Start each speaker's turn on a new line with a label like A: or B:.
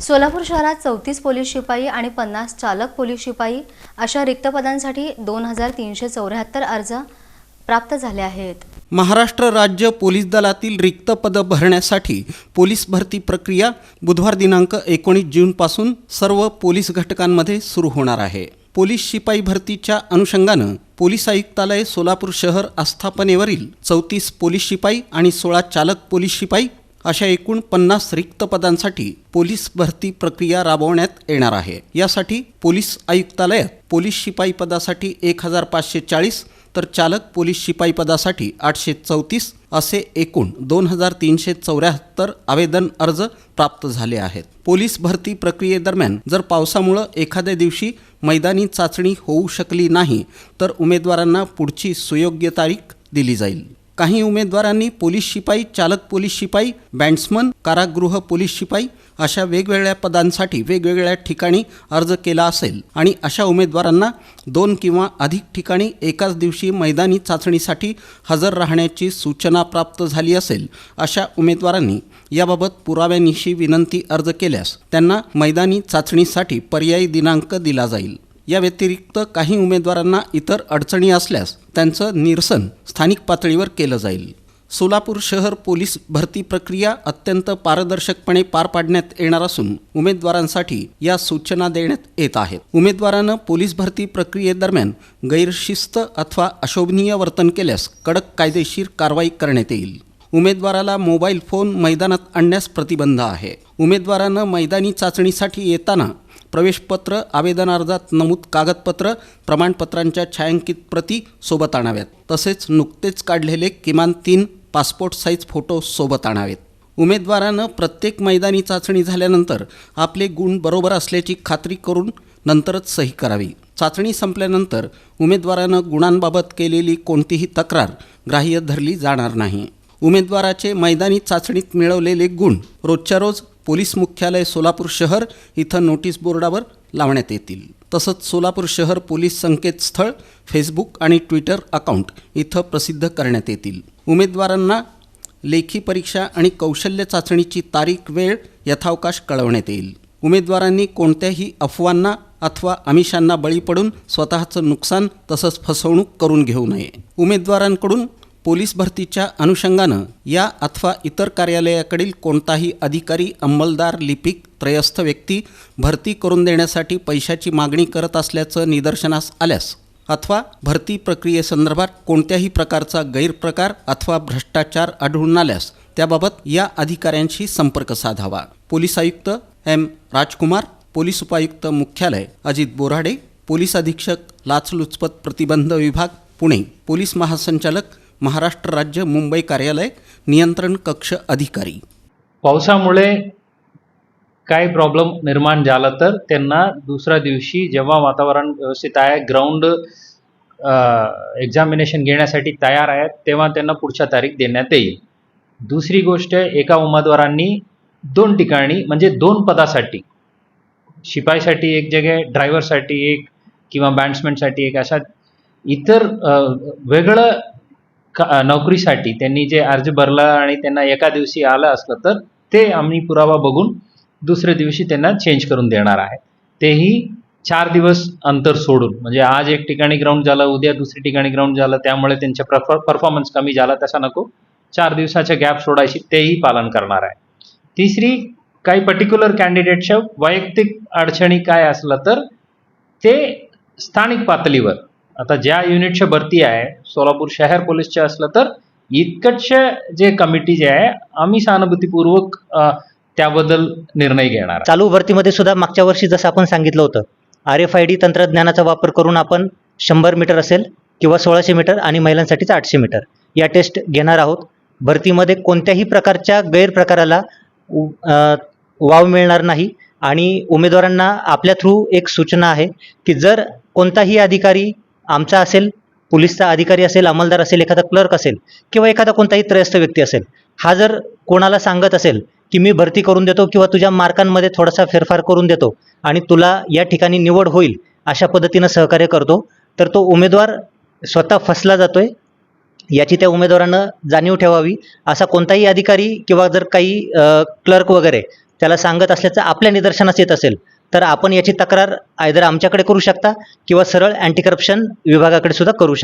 A: सोलापूर शहरात चौतीस पोलीस शिपाई आणि पन्नास चालक पोलीस शिपाई अशा रिक्त पदांसाठी दोन हजार तीनशे चौऱ्याहत्तर अर्ज प्राप्त झाले आहेत.
B: महाराष्ट्र राज्य पोलीस दलातील रिक्त पदं भरण्यासाठी पोलीस भरती प्रक्रिया बुधवार दिनांक एकोणीस जूनपासून सर्व पोलीस घटकांमध्ये सुरू होणार आहे. पोलीस शिपाई भरतीच्या अनुषंगानं पोलीस आयुक्तालय सोलापूर शहर आस्थापनेवरील चौतीस पोलीस शिपाई आणि सोळा चालक पोलीस शिपाई अशा एकूण पन्नास रिक्त पदांसाठी पोलीस भरती प्रक्रिया राबवण्यात येणार आहे. यासाठी पोलीस आयुक्तालयात पोलीस शिपाई पदासाठी एक हजार पाचशे चाळीस तर चालक पोलीस शिपाई पदासाठी आठशे चौतीस असे एकूण दोन हजार तीनशे चौऱ्याहत्तर आवेदन अर्ज प्राप्त झाले आहेत. पोलीस भरती प्रक्रियेदरम्यान जर पावसामुळं एखाद्या दिवशी मैदानी चाचणी होऊ शकली नाही तर उमेदवारांना पुढची सुयोग्य तारीख दिली जाईल. काही उमेदवारांनी पोलीस शिपाई चालक पोलीस शिपाई बँड्समन कारागृह पोलीस शिपाई अशा वेगवेगळ्या पदांसाठी वेगवेगळ्या ठिकाणी अर्ज केला असेल. आणि अशा उमेदवारांना दोन किंवा अधिक ठिकाणी एकाच दिवशी मैदानी चाचणीसाठी हजर राहण्याची सूचना प्राप्त झाली असेल. अशा उमेदवारांनी याबाबत पुराव्यानिशी विनंती अर्ज केल्यास त्यांना मैदानी चाचणीसाठी पर्यायी दिनांक दिला जाईल. या व्यतिरिक्त काही उमेदवारांना इतर अडचणी असल्यास त्यांचं निरसन स्थानिक पातळीवर केलं जाईल. सोलापूर शहर पोलीस भरती प्रक्रिया अत्यंत पारदर्शकपणे पार पाडण्यात येणार असून उमेदवारांसाठी या सूचना देण्यात येत आहेत. उमेदवारानं पोलीस भरती प्रक्रियेदरम्यान गैरशिस्त अथवा अशोभनीय वर्तन केल्यास कडक कायदेशीर कारवाई करण्यात येईल. उमेदवाराला मोबाईल फोन मैदानात आणण्यास प्रतिबंध आहे. उमेदवारानं मैदानी चाचणीसाठी येताना प्रवेशपत्र आवेदन अर्जात नमूद कागदपत्र प्रमाणपत्रांच्या छायांकित प्रती सोबत आणाव्यात. तसेच नुकतेच काढलेले किमान तीन पासपोर्ट साईज फोटो सोबत आणावेत. उमेदवारानं प्रत्येक मैदानी चाचणी झाल्यानंतर आपले गुण बरोबर असल्याची खात्री करून नंतरच सही करावी. चाचणी संपल्यानंतर उमेदवारानं गुणांबाबत केलेली कोणतीही तक्रार ग्राह्य धरली जाणार नाही. उमेदवाराचे मैदानी चाचणीत मिळवलेले गुण रोजच्या रोज पोलीस मुख्यालय सोलापूर शहर इथं नोटीस बोर्डावर लावण्यात येतील. तसंच सोलापूर शहर पोलीस संकेतस्थळ फेसबुक आणि ट्विटर अकाउंट इथं प्रसिद्ध करण्यात येतील. उमेदवारांना लेखी परीक्षा आणि कौशल्य चाचणीची तारीख वेळ यथावकाश कळवण्यात येईल. उमेदवारांनी कोणत्याही अफवांना अथवा आमिषांना बळी पडून स्वतःचं नुकसान तसंच फसवणूक करून घेऊ नये. उमेदवारांकडून पोलीस भरतीच्या अनुषंगानं या अथवा इतर कार्यालयाकडील कोणताही अधिकारी अंमलदार लिपिक त्रयस्थ व्यक्ती भरती करून देण्यासाठी पैशाची मागणी करत असल्याचं निदर्शनास आल्यास अथवा भरती प्रक्रियेसंदर्भात कोणत्याही प्रकारचा गैरप्रकार अथवा भ्रष्टाचार आढळून आल्यास त्याबाबत या अधिकाऱ्यांशी संपर्क साधावा. पोलीस आयुक्त एम. राजकुमार पोलीस उपायुक्त मुख्यालय अजित बोराडे पोलीस अधीक्षक लाचलुचपत प्रतिबंध विभाग पुणे पोलीस महासंचालक महाराष्ट्र राज्य मुंबई कार्यालय नियंत्रण कक्ष अधिकारी.
C: पावसामुळे काय प्रॉब्लेम निर्माण झाला तर त्यांना दुसऱ्या दिवशी जेव्हा वातावरण व्यवस्थित आहे ग्राउंड एक्झामिनेशन घेण्यासाठी तयार आहेत तेव्हा त्यांना पुढच्या तारीख देण्यात येईल. दुसरी गोष्ट एका उमेदवारांनी दोन ठिकाणी म्हणजे दोन पदासाठी शिपाईसाठी एक जगे ड्रायव्हरसाठी एक किंवा बँड्समॅनसाठी एक अशा इतर वेगळं नोकरीसाठी त्यांनी जे अर्ज भरला आणि त्यांना एका दिवशी आलं असलं तर ते आम्ही पुरावा बघून दुसऱ्या दिवशी त्यांना चेंज करून देणार आहे तेही चार दिवस अंतर सोडून. म्हणजे आज एक ठिकाणी ग्राउंड झालं उद्या दुसरी ठिकाणी ग्राउंड झालं त्यामुळे त्यांच्या परफॉर्मन्स कमी झाला तसा नको. चार दिवसाच्या गॅप सोडायची तेही पालन करणार आहे. तिसरी काही पर्टिक्युलर कॅन्डिडेटच्या वैयक्तिक अडचणी काय असलं तर ते स्थानिक पातळीवर आता ज्या युनिटच्या भरती आहे सोलापूर शहर पोलीसच्या असलं तर इतकटचे जे कमिटी जे आहे आम्ही सहानुभूतीपूर्वक त्याबद्दल निर्णय घेणार
D: चालू भरतीमध्ये सुद्धा मागच्या वर्षी जसं आपण सांगितलं होतं आर एफ आय डी तंत्रज्ञानाचा वापर करून आपण शंभर मीटर असेल किंवा सोळाशे मीटर आणि महिलांसाठीच आठशे मीटर या टेस्ट घेणार आहोत. भरतीमध्ये कोणत्याही प्रकारच्या गैरप्रकाराला वाव मिळणार नाही आणि उमेदवारांना आपल्या थ्रू एक सूचना आहे की जर कोणताही अधिकारी आमचा असेल पोलीसचा अधिकारी असेल अंमलदार असेल एखादा क्लर्क असेल किंवा एखादा कोणताही त्रयस्थ व्यक्ती असेल हा जर कोणाला सांगत असेल की मी भरती करून देतो किंवा तुझ्या मार्कांमध्ये थोडासा फेरफार करून देतो आणि तुला या ठिकाणी निवड होईल अशा पद्धतीनं सहकार्य करतो तर तो उमेदवार स्वतः फसला जातोय. याची त्या उमेदवारानं जाणीव ठेवावी. असा कोणताही अधिकारी किंवा जर काही क्लर्क वगैरे त्याला सांगत असल्याचं आपल्या निदर्शनास येत असेल तर आपण याची तक्रार आयदर आमच्याकडे करू शकता किंवा सरळ अँटी करप्शन विभागाकडे सुद्धा करू शकता.